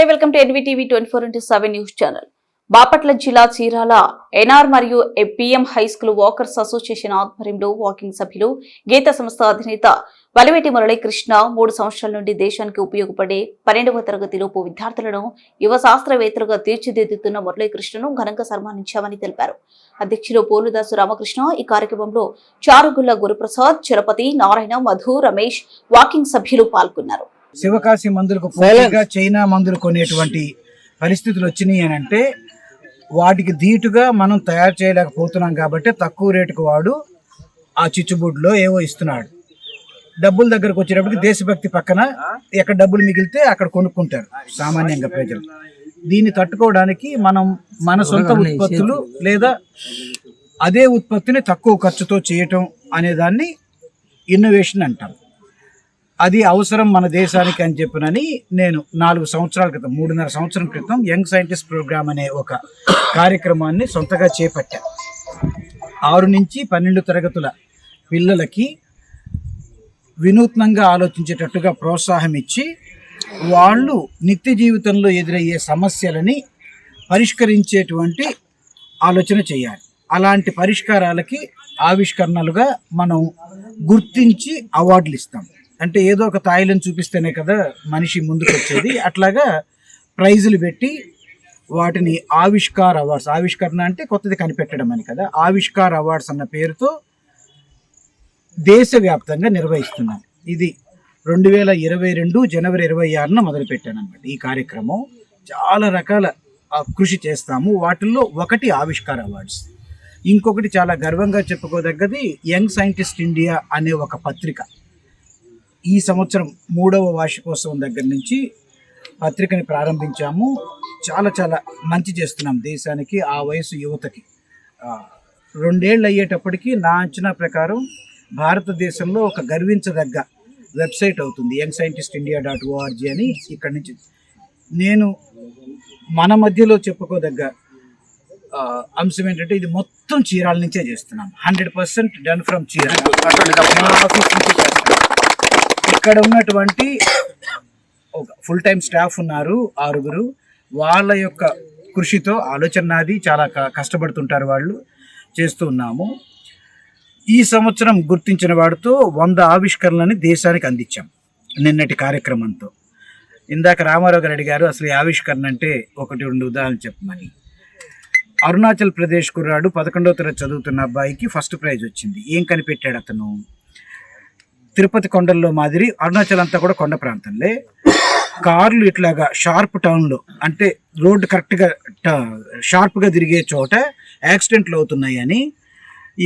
నమస్తే welcome to NVTV twenty four into seven news channel. Bapatla జిల్లా Chirala NR మరియు PM high school walkers association ఆధ్వర్యంలో walking సభ్యులు గీత సంస్థ అధినేత వలివేటి మురళీకృష్ణ మూడు సంవత్సరాల నుండి దేశానికి ఉపయోగపడే పన్నెండవ తరగతిలోపు విద్యార్థులను యువ శాస్త్రవేత్తలుగా తీర్చిదిద్దుతున్న మురళీకృష్ణను ఘనంగా సన్మానించామని తెలిపారు. అధ్యక్షులు పోలుదాసు రామకృష్ణ ఈ కార్యక్రమంలో చారుగుల్ల గురుప్రసాద్ చిరపతి నారాయణ మధు రమేష్ వాకింగ్ సభ్యులు పాల్గొన్నారు. శివకాశి మందులకు పోటీగా చైనా మందులు కొనేటువంటి పరిస్థితులు వచ్చినాయి అని అంటే వాటికి ధీటుగా మనం తయారు చేయలేకపోతున్నాం కాబట్టి తక్కువ రేటుకు వాడు ఆ చిచ్చుబుడ్లో ఏవో ఇస్తున్నాడు. డబ్బుల దగ్గరకు వచ్చేటప్పటికి దేశభక్తి పక్కన ఎక్కడ డబ్బులు మిగిలితే అక్కడ కొనుక్కుంటారు సామాన్యంగా ప్రజలు. దీన్ని తట్టుకోవడానికి మనం మన సొంత ఉత్పత్తులు లేదా అదే ఉత్పత్తిని తక్కువ ఖర్చుతో చేయటం అనే దాన్ని ఇన్నోవేషన్ అంటాం. అది అవసరం మన దేశానికి అని చెప్పినని నేను నాలుగు సంవత్సరాల క్రితం మూడున్నర సంవత్సరం క్రితం యంగ్ సైంటిస్ట్ ప్రోగ్రామ్ అనే ఒక కార్యక్రమాన్ని సొంతగా చేపట్టా. ఆరు నుంచి పన్నెండు తరగతుల పిల్లలకి వినూత్నంగా ఆలోచించేటట్టుగా ప్రోత్సాహం ఇచ్చి వాళ్ళు నిత్య జీవితంలో ఎదురయ్యే సమస్యలని పరిష్కరించేటువంటి ఆలోచన చేయాలి. అలాంటి పరిష్కారాలకి ఆవిష్కరణలుగా మనం గుర్తించి అవార్డులు ఇస్తాం. అంటే ఏదో ఒక తాయిలను చూపిస్తేనే కదా మనిషి ముందుకు వచ్చేది అట్లాగా ప్రైజులు పెట్టి వాటిని ఆవిష్కార్ అవార్డ్స్ ఆవిష్కరణ అంటే కొత్తది కనిపెట్టడం అని కదా ఆవిష్కార్ అవార్డ్స్ అన్న పేరుతో దేశవ్యాప్తంగా నిర్వహిస్తున్నాం. ఇది రెండు వేల ఇరవై రెండు జనవరి ఇరవై ఆరున మొదలుపెట్టాను అనమాట ఈ కార్యక్రమం. చాలా రకాల కృషి చేస్తాము. వాటిల్లో ఒకటి ఆవిష్కార్ అవార్డ్స్. ఇంకొకటి చాలా గర్వంగా చెప్పుకోదగ్గది యంగ్ సైంటిస్ట్ ఇండియా అనే ఒక పత్రిక. ఈ సంవత్సరం మూడవ వార్షికోత్సవం దగ్గర నుంచి పత్రికని ప్రారంభించాము. చాలా చాలా మంచి చేస్తున్నాం దేశానికి ఆ వయసు యువతకి. రెండేళ్ళు అయ్యేటప్పటికి నా అంచనా ప్రకారం భారతదేశంలో ఒక గర్వించదగ్గ వెబ్సైట్ అవుతుంది young scientist India dot O R G అని ఇక్కడి నుంచి. నేను మన మధ్యలో చెప్పుకోదగ్గ అంశం ఏంటంటే ఇది మొత్తం చీరాల నుంచే చేస్తున్నాం. Hundred percent done from Chirala మన ఆఫీస్ నుంచి చేస్తున్నాం ఇక్కడ ఉన్నటువంటి ఒక ఫుల్ టైం స్టాఫ్ ఉన్నారు ఆరుగురు. వాళ్ళ యొక్క కృషితో ఆలోచన నాది చాలా క- కష్టపడుతుంటారు వాళ్ళు చేస్తూ ఉన్నాము. ఈ సంవత్సరం గుర్తించిన వాడితో వంద ఆవిష్కరణలని దేశానికి అందించాం నిన్నటి కార్యక్రమంతో. ఇందాక రామారావు గారు అడిగారు అసలు ఈ ఆవిష్కరణ అంటే ఒకటి రెండు ఉదాహరణలు చెప్పమని. అరుణాచల్ ప్రదేశ్ కుర్రాడు పదకొండవ తరగతి చదువుతున్న అబ్బాయికి ఫస్ట్ ప్రైజ్ వచ్చింది. ఏం కనిపెట్టాడు అతను? తిరుపతి కొండల్లో మాదిరి అరుణాచల్ అంతా కూడా కొండ ప్రాంతంలో. కార్లు ఇట్లాగా షార్ప్ టౌన్లో అంటే రోడ్డు కరెక్ట్గా షార్ప్గా తిరిగే చోట యాక్సిడెంట్లు అవుతున్నాయి అని.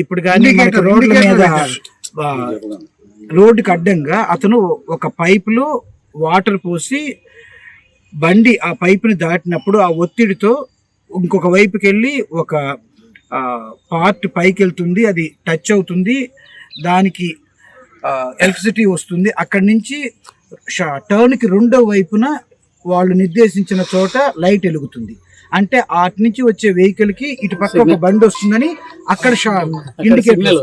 ఇప్పుడు కానీ రోడ్ల మీద రోడ్డుకి అడ్డంగా అతను ఒక పైపులో వాటర్ పోసి బండి ఆ పైపుని దాటినప్పుడు ఆ ఒత్తిడితో ఇంకొక వైపుకి వెళ్ళి ఒక పార్ట్ పైకి వెళ్తుంది అది టచ్ అవుతుంది. దానికి ఎలక్ట్రిసిటీ వస్తుంది. అక్కడి నుంచి షా- టర్న్కి రెండో వైపున వాళ్ళు నిర్దేశించిన చోట లైట్ వెలుగుతుంది. అంటే అటు నుంచి వచ్చే వెహికల్కి ఇటు పక్క ఒక బండి వస్తుందని అక్కడ ఇండికేటర్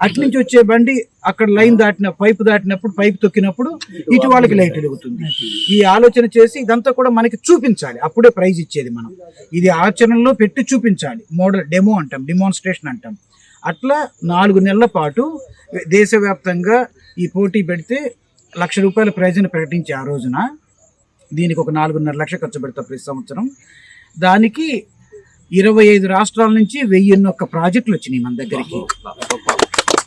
అటు నుంచి వచ్చే బండి అక్కడ లైన్ దాటిన పైపు దాటినప్పుడు పైపు తొక్కినప్పుడు ఇటు వాళ్ళకి లైట్ వెలుగుతుంది. ఈ ఆలోచన చేసి ఇదంతా కూడా మనకి చూపించాలి. అప్పుడే ప్రైజ్ ఇచ్చేది మనం. ఇది ఆచరణలో పెట్టి చూపించాలి. మోడల్ డెమో అంటాం డిమాన్స్ట్రేషన్ అంటాం. అట్లా నాలుగు నెలల పాటు దేశవ్యాప్తంగా ఈ పోటీ పెడితే లక్ష రూపాయల ప్రైజ్ని ప్రకటించి ఆ రోజున దీనికి ఒక నాలుగున్నర లక్ష ఖర్చు పెడతా ప్రతి సంవత్సరం. దానికి ఇరవై ఐదు రాష్ట్రాల నుంచి వెయ్యిన్నొక్క ప్రాజెక్టులు వచ్చినాయి మన దగ్గరికి.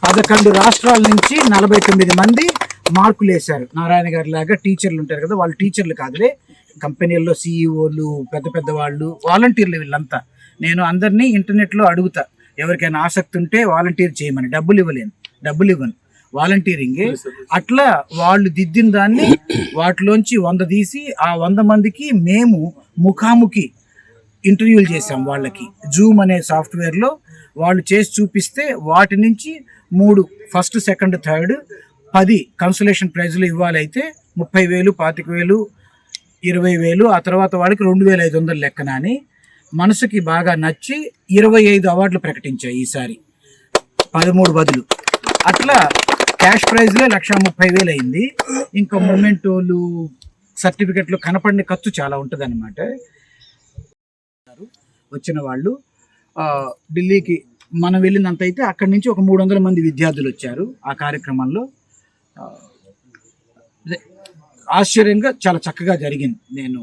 పదకొండు రాష్ట్రాల నుంచి నలభై తొమ్మిది మంది మార్కులు వేశారు. నారాయణ గారి లాగా టీచర్లు ఉంటారు కదా వాళ్ళు టీచర్లు కాదులే. కంపెనీల్లో సీఈఓలు పెద్ద పెద్ద వాళ్ళు వాలంటీర్లు వీళ్ళంతా. నేను అందరినీ ఇంటర్నెట్లో అడుగుతా. ఎవరికైనా ఆసక్తి ఉంటే వాలంటీర్ చేయమని డబ్బులు ఇవ్వలేను. డబ్బులు ఇవ్వను. వాలంటీరింగే. అట్లా వాళ్ళు దిద్దిన దాన్ని వాటిలోంచి వంద తీసి ఆ వంద మందికి మేము ముఖాముఖి ఇంటర్వ్యూలు చేసాం వాళ్ళకి. జూమ్ అనే సాఫ్ట్వేర్లో వాళ్ళు చేసి చూపిస్తే వాటి నుంచి మూడు ఫస్ట్ సెకండ్ థర్డ్ పది కన్సలేషన్ ప్రైజ్లు ఇవ్వాలైతే ముప్పై వేలు పాతిక వేలు ఇరవై వేలు ఆ తర్వాత వాళ్ళకి రెండు వేల ఐదు వందలు లెక్కన అని మనసుకి బాగా నచ్చి ఇరవై ఐదు అవార్డులు ప్రకటించాయి ఈసారి. పదమూడు బదులు. అట్లా క్యాష్ ప్రైజ్లే లక్ష ముప్పై వేలు అయింది. ఇంకా మొమెంటోలు సర్టిఫికెట్లు కనపడిన ఖర్చు చాలా ఉంటుంది అనమాట వచ్చిన వాళ్ళు ఢిల్లీకి మనం వెళ్ళినంత అయితే అక్కడి నుంచి ఒక మూడు వందల మంది విద్యార్థులు వచ్చారు ఆ కార్యక్రమంలో. ఆశ్చర్యంగా చాలా చక్కగా జరిగింది. నేను.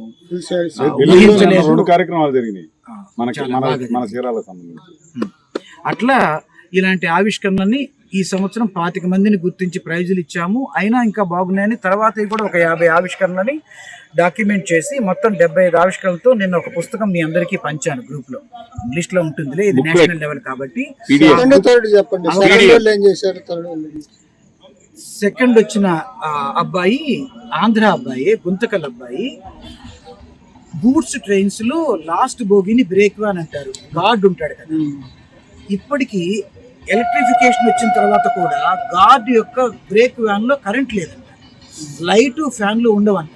రెండు కార్యక్రమాలు జరిగినాయి. ఆ, మనకి చాలా మన బాగా మన చీరాలకు సంబంధించి. అట్లా ఇలాంటి ఆవిష్కరణలని ఈ సంవత్సరం పాతిక మందిని గుర్తించి ప్రైజులు ఇచ్చాము. అయినా ఇంకా బాగున్నాయని తర్వాత కూడా ఒక యాభై ఆవిష్కరణలని డాక్యుమెంట్ చేసి మొత్తం డెబ్బై ఐదు ఆవిష్కరణలతో నిన్న ఒక పుస్తకం మీ అందరికీ పంచాను గ్రూప్లో ఇంగ్లీష్లో ఉంటుందిలే ఇది. నేషనల్ లెవెల్ కాబట్టి. సెకండ్ వచ్చిన అబ్బాయి ఆంధ్ర అబ్బాయి గుంతకల్ అబ్బాయి గూడ్స్ ట్రైన్స్లో లాస్ట్ బోగిని బ్రేక్ వ్యాన్ అంటారు. గార్డ్ ఉంటాడు కదా. ఇప్పటికీ ఎలక్ట్రిఫికేషన్ వచ్చిన తర్వాత కూడా గార్డ్ యొక్క బ్రేక్ వ్యాన్లో కరెంట్ లేదంట. లైట్ ఫ్యాన్లు ఉండవంట.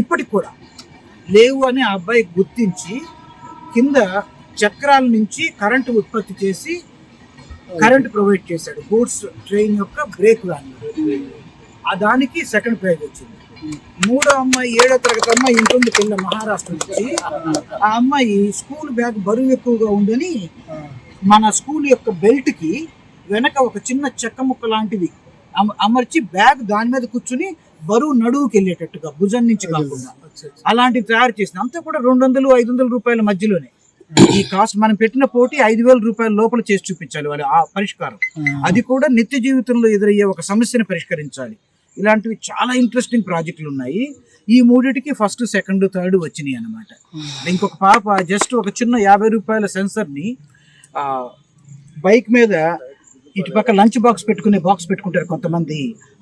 ఇప్పటికి కూడా లేవు అని ఆ అబ్బాయి గుర్తించి కింద చక్రాల నుంచి కరెంటు ఉత్పత్తి చేసి కరెంట్ ప్రొవైడ్ చేశాడు. గూడ్స్ ట్రైన్ యొక్క బ్రేక్ వ్యాన్ ఆ దానికి సెకండ్ ప్రైజ్ వచ్చింది. మూడో అమ్మాయి ఏడో తరగతి అమ్మాయి ఇంటుంది కింద మహారాష్ట్ర నుంచి ఆ అమ్మాయి స్కూల్ బ్యాగ్ బరువు ఎక్కువగా ఉందని మన స్కూల్ యొక్క బెల్ట్కి వెనక ఒక చిన్న చెక్క ముక్క లాంటివి అమ- అమర్చి బ్యాగ్ దాని మీద కూర్చుని బరువు నడువుకి వెళ్ళేటట్టుగా భుజం నుంచి కాకుండా. అలాంటివి తయారు చేసింది అంతా కూడా రెండు వందలు ఐదు వందల రూపాయల మధ్యలోనే. ఈ కాస్ట్ మనం పెట్టిన పోటీ ఐదు వేల రూపాయల లోపల చేసి చూపించాలి వాళ్ళు ఆ పరిష్కారం. అది కూడా నిత్య జీవితంలో ఎదురయ్యే ఒక సమస్యను పరిష్కరించాలి. ఇలాంటివి చాలా ఇంట్రెస్టింగ్ ప్రాజెక్టులు ఉన్నాయి. ఈ మూడిటికి ఫస్ట్ సెకండ్ థర్డ్ వచ్చినాయి అన్నమాట. ఇంకొక పాప జస్ట్ ఒక చిన్న యాభై రూపాయల సెన్సర్ని బైక్ మీద ఇటుపక్క లంచ్ బాక్స్ పెట్టుకునే బాక్స్ పెట్టుకుంటారు కొంతమంది.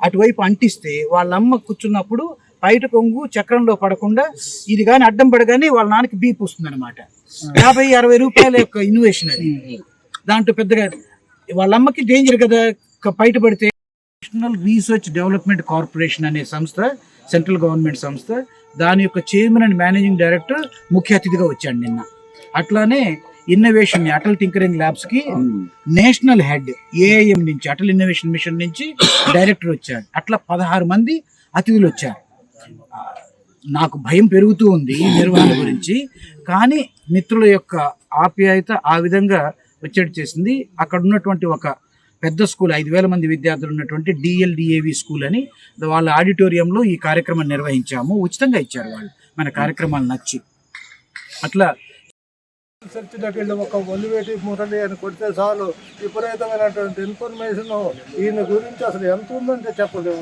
అటువైపు అంటిస్తే వాళ్ళ అమ్మ కూర్చున్నప్పుడు బయట కొంగు చక్రంలో పడకుండా ఇది కానీ అడ్డం పడగానే వాళ్ళ నాన్నకి బీప్ వస్తుంది అనమాట యాభై అరవై రూపాయల యొక్క ఇన్వేషన్ అది. దాంట్లో పెద్దగా వాళ్ళ అమ్మకి డేంజర్ కదా బయట పడితే. నేషనల్ రీసెర్చ్ డెవలప్మెంట్ కార్పొరేషన్ అనే సంస్థ సెంట్రల్ గవర్నమెంట్ సంస్థ దాని యొక్క చైర్మన్ అండ్ మేనేజింగ్ డైరెక్టర్ ముఖ్య అతిథిగా వచ్చాడు నిన్న. అట్లానే ఇన్నోవేషన్ అటల్ టింకరింగ్ ల్యాబ్స్కి నేషనల్ హెడ్ ఏఐఎం నుంచి అటల్ ఇన్నోవేషన్ మిషన్ నుంచి డైరెక్టర్ వచ్చాడు అట్లా పదహారు మంది అతిథులు వచ్చారు. నాకు భయం పెరుగుతూ ఉంది ఈ నిర్వహణ గురించి. కానీ మిత్రుల యొక్క ఆప్యాయత ఆ విధంగా వచ్చేట్టు చేసింది. అక్కడ ఉన్నటువంటి ఒక పెద్ద స్కూల్ ఐదు వేల మంది విద్యార్థులు ఉన్నటువంటి డిఎల్డిఏవి స్కూల్ అని వాళ్ళ ఆడిటోరియంలో ఈ కార్యక్రమం నిర్వహించాము. ఉచితంగా ఇచ్చారు వాళ్ళు. మన కార్యక్రమాలు నచ్చి. అట్లా చర్చిలోకి వెళ్ళి ఒక ఒలివేటి మురళి అని కొడితే చాలు విపరీతమైనటువంటి ఇన్ఫర్మేషన్ ఈయన గురించి అసలు ఎంత ఉందంటే చెప్పలేదు